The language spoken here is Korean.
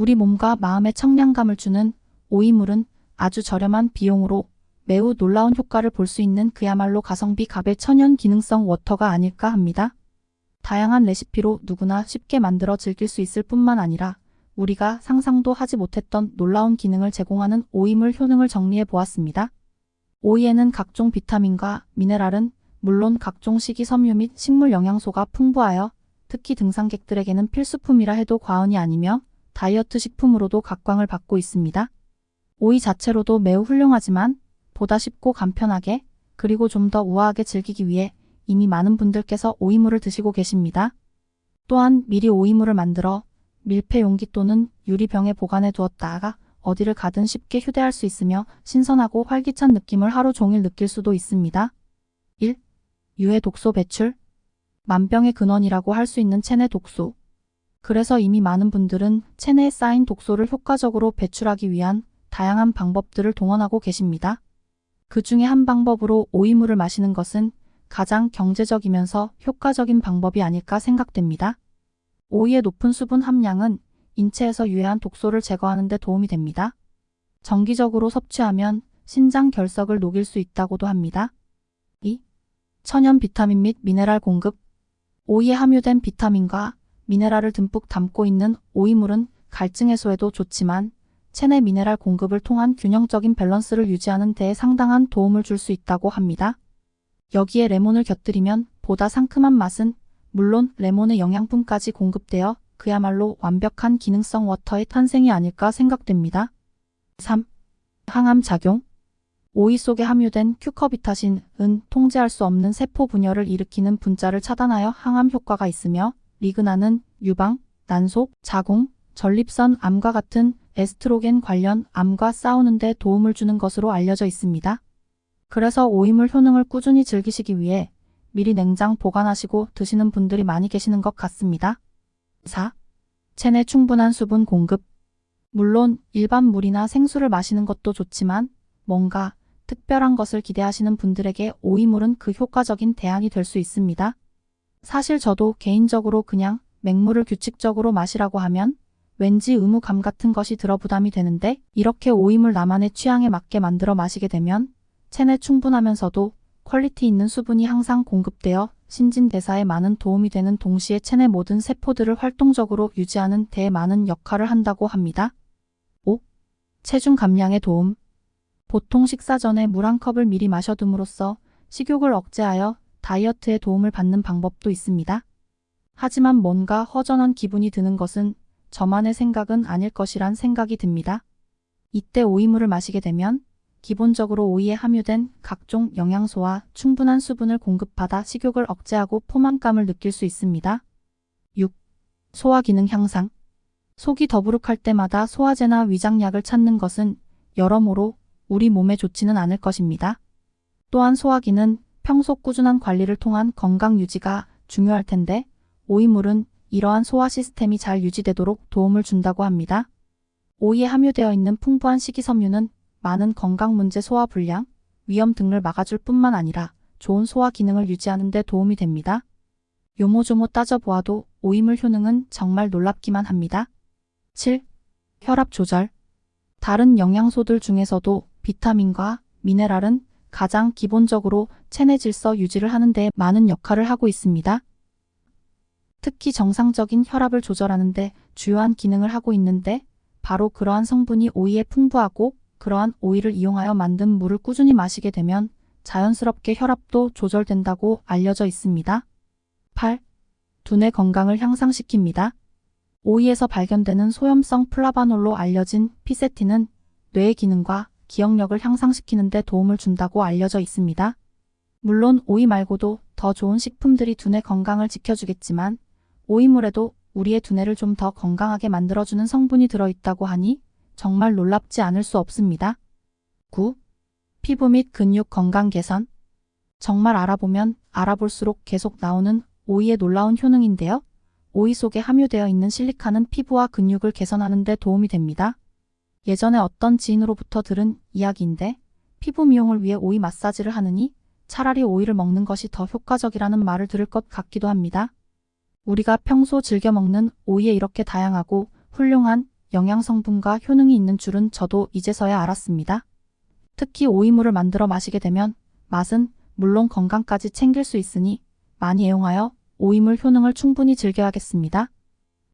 우리 몸과 마음에 청량감을 주는 오이물은 아주 저렴한 비용으로 매우 놀라운 효과를 볼 수 있는 그야말로 가성비 갑의 천연 기능성 워터가 아닐까 합니다. 다양한 레시피로 누구나 쉽게 만들어 즐길 수 있을 뿐만 아니라 우리가 상상도 하지 못했던 놀라운 기능을 제공하는 오이물 효능을 정리해 보았습니다. 오이에는 각종 비타민과 미네랄은 물론 각종 식이섬유 및 식물 영양소가 풍부하여 특히 등산객들에게는 필수품이라 해도 과언이 아니며 다이어트 식품으로도 각광을 받고 있습니다. 오이 자체로도 매우 훌륭하지만 보다 쉽고 간편하게 그리고 좀 더 우아하게 즐기기 위해 이미 많은 분들께서 오이물을 드시고 계십니다. 또한 미리 오이물을 만들어 밀폐 용기 또는 유리병에 보관해 두었다가 어디를 가든 쉽게 휴대할 수 있으며 신선하고 활기찬 느낌을 하루 종일 느낄 수도 있습니다. 1. 유해 독소 배출 만병의 근원이라고 할 수 있는 체내 독소. 그래서 이미 많은 분들은 체내에 쌓인 독소를 효과적으로 배출하기 위한 다양한 방법들을 동원하고 계십니다. 그 중에 한 방법으로 오이물을 마시는 것은 가장 경제적이면서 효과적인 방법이 아닐까 생각됩니다. 오이의 높은 수분 함량은 인체에서 유해한 독소를 제거하는 데 도움이 됩니다. 정기적으로 섭취하면 신장 결석을 녹일 수 있다고도 합니다. 2. 천연 비타민 및 미네랄 공급 오이에 함유된 비타민과 미네랄을 듬뿍 담고 있는 오이물은 갈증 해소에도 좋지만 체내 미네랄 공급을 통한 균형적인 밸런스를 유지하는 데에 상당한 도움을 줄 수 있다고 합니다. 여기에 레몬을 곁들이면 보다 상큼한 맛은 물론 레몬의 영양분까지 공급되어 그야말로 완벽한 기능성 워터의 탄생이 아닐까 생각됩니다. 3. 항암 작용 오이 속에 함유된 큐커비타신은 통제할 수 없는 세포 분열을 일으키는 분자를 차단하여 항암 효과가 있으며 리그나는 유방, 난속, 자궁, 전립선 암과 같은 에스트로겐 관련 암과 싸우는 데 도움을 주는 것으로 알려져 있습니다. 그래서 오이물 효능을 꾸준히 즐기시기 위해 미리 냉장 보관하시고 드시는 분들이 많이 계시는 것 같습니다. 4. 체내 충분한 수분 공급 물론 일반 물이나 생수를 마시는 것도 좋지만 뭔가 특별한 것을 기대하시는 분들에게 오이물은 그 효과적인 대안이 될 수 있습니다. 사실 저도 개인적으로 그냥 맹물을 규칙적으로 마시라고 하면 왠지 의무감 같은 것이 들어 부담이 되는데 이렇게 오이물 나만의 취향에 맞게 만들어 마시게 되면 체내 충분하면서도 퀄리티 있는 수분이 항상 공급되어 신진대사에 많은 도움이 되는 동시에 체내 모든 세포들을 활동적으로 유지하는 데 많은 역할을 한다고 합니다. 5. 체중 감량에 도움 보통 식사 전에 물 한 컵을 미리 마셔둠으로써 식욕을 억제하여 다이어트에 도움을 받는 방법도 있습니다. 하지만 뭔가 허전한 기분이 드는 것은 저만의 생각은 아닐 것이란 생각이 듭니다. 이때 오이물을 마시게 되면 기본적으로 오이에 함유된 각종 영양소와 충분한 수분을 공급받아 식욕을 억제하고 포만감을 느낄 수 있습니다. 6. 소화 기능 향상 속이 더부룩할 때마다 소화제나 위장약을 찾는 것은 여러모로 우리 몸에 좋지는 않을 것입니다. 또한 소화기는 평소 꾸준한 관리를 통한 건강 유지가 중요할 텐데 오이물은 이러한 소화 시스템이 잘 유지되도록 도움을 준다고 합니다. 오이에 함유되어 있는 풍부한 식이섬유는 많은 건강 문제 소화 불량, 위염 등을 막아줄 뿐만 아니라 좋은 소화 기능을 유지하는 데 도움이 됩니다. 요모조모 따져보아도 오이물 효능은 정말 놀랍기만 합니다. 7. 혈압 조절 다른 영양소들 중에서도 비타민과 미네랄은 가장 기본적으로 체내 질서 유지를 하는 데 많은 역할을 하고 있습니다. 특히 정상적인 혈압을 조절하는 데 주요한 기능을 하고 있는데 바로 그러한 성분이 오이에 풍부하고 그러한 오이를 이용하여 만든 물을 꾸준히 마시게 되면 자연스럽게 혈압도 조절된다고 알려져 있습니다. 8. 두뇌 건강을 향상시킵니다. 오이에서 발견되는 소염성 플라바놀로 알려진 피세틴은 뇌의 기능과 기억력을 향상시키는 데 도움을 준다고 알려져 있습니다. 물론 오이 말고도 더 좋은 식품들이 두뇌 건강을 지켜주겠지만 오이물에도 우리의 두뇌를 좀 더 건강하게 만들어주는 성분이 들어있다고 하니 정말 놀랍지 않을 수 없습니다. 9. 피부 및 근육 건강 개선 정말 알아보면 알아볼수록 계속 나오는 오이의 놀라운 효능인데요. 오이 속에 함유되어 있는 실리카는 피부와 근육을 개선하는 데 도움이 됩니다. 예전에 어떤 지인으로부터 들은 이야기인데 피부 미용을 위해 오이 마사지를 하느니 차라리 오이를 먹는 것이 더 효과적이라는 말을 들을 것 같기도 합니다. 우리가 평소 즐겨 먹는 오이에 이렇게 다양하고 훌륭한 영양 성분과 효능이 있는 줄은 저도 이제서야 알았습니다. 특히 오이물을 만들어 마시게 되면 맛은 물론 건강까지 챙길 수 있으니 많이 애용하여 오이물 효능을 충분히 즐겨야겠습니다.